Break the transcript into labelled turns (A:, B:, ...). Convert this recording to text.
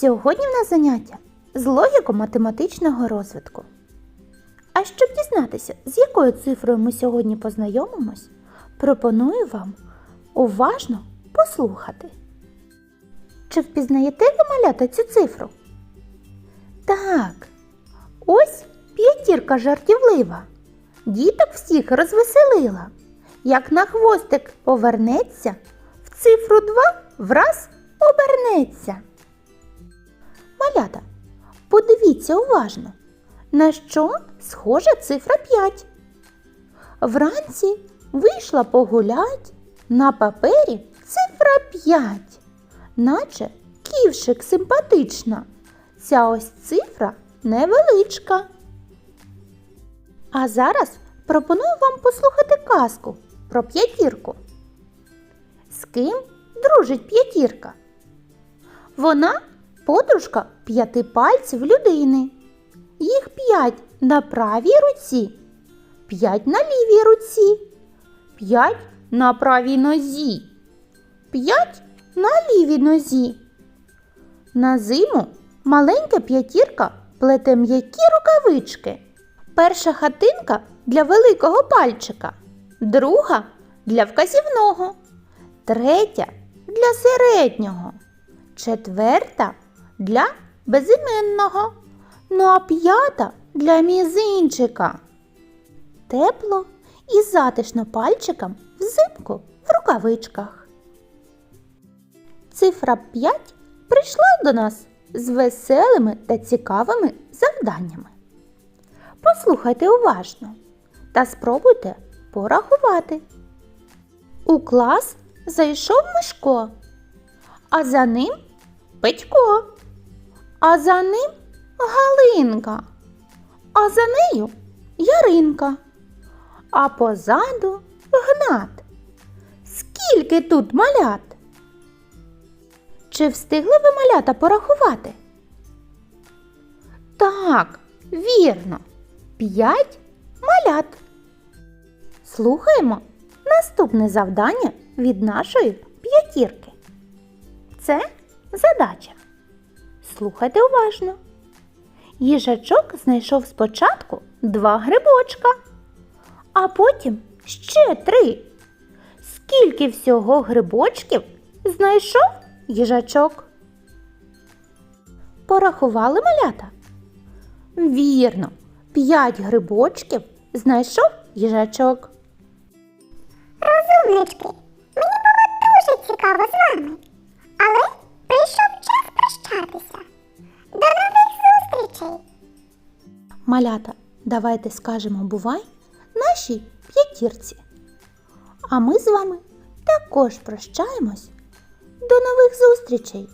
A: Сьогодні в нас заняття з логіко-математичного розвитку. А щоб дізнатися, з якою цифрою ми сьогодні познайомимось, пропоную вам уважно послухати. Чи впізнаєте ви малята цю цифру? Так, ось п'ятірка жартівлива. Діток всіх розвеселила. Як на хвостик повернеться, в цифру 2 враз обернеться. Малята, подивіться уважно, на що схожа цифра 5. Вранці вийшла погулять, на папері цифра 5, наче ківшик симпатична. Ця ось цифра невеличка. А зараз пропоную вам послухати казку про п'ятірку. З ким дружить п'ятірка? Вона подружка п'яти пальців людини. Їх п'ять на правій руці, п'ять на лівій руці, п'ять на правій нозі, п'ять на лівій нозі. На зиму маленька п'ятірка плете м'які рукавички. Перша хатинка для великого пальчика, друга для вказівного, третя для середнього, четверта для безіменного, ну а п'ята для мізинчика. Тепло і затишно пальчикам взимку в рукавичках. Цифра 5 прийшла до нас з веселими та цікавими завданнями. Послухайте уважно та спробуйте порахувати. У клас зайшов Мишко, а за ним Петько, а за ним Галинка, а за нею Яринка, а позаду Гнат. Скільки тут малят? Чи встигли ви малята порахувати? Так, вірно, п'ять малят. Слухаємо наступне завдання від нашої п'ятірки. Це задача. Слухайте уважно. Їжачок знайшов спочатку два грибочка, а потім ще три. Скільки всього грибочків знайшов їжачок? Порахували малята? Вірно, п'ять грибочків знайшов їжачок.
B: Розумнички, мені було дуже цікаво з вами.
A: Малята, давайте скажемо бувай нашій п'ятірці. А ми з вами також прощаємось. До нових зустрічей!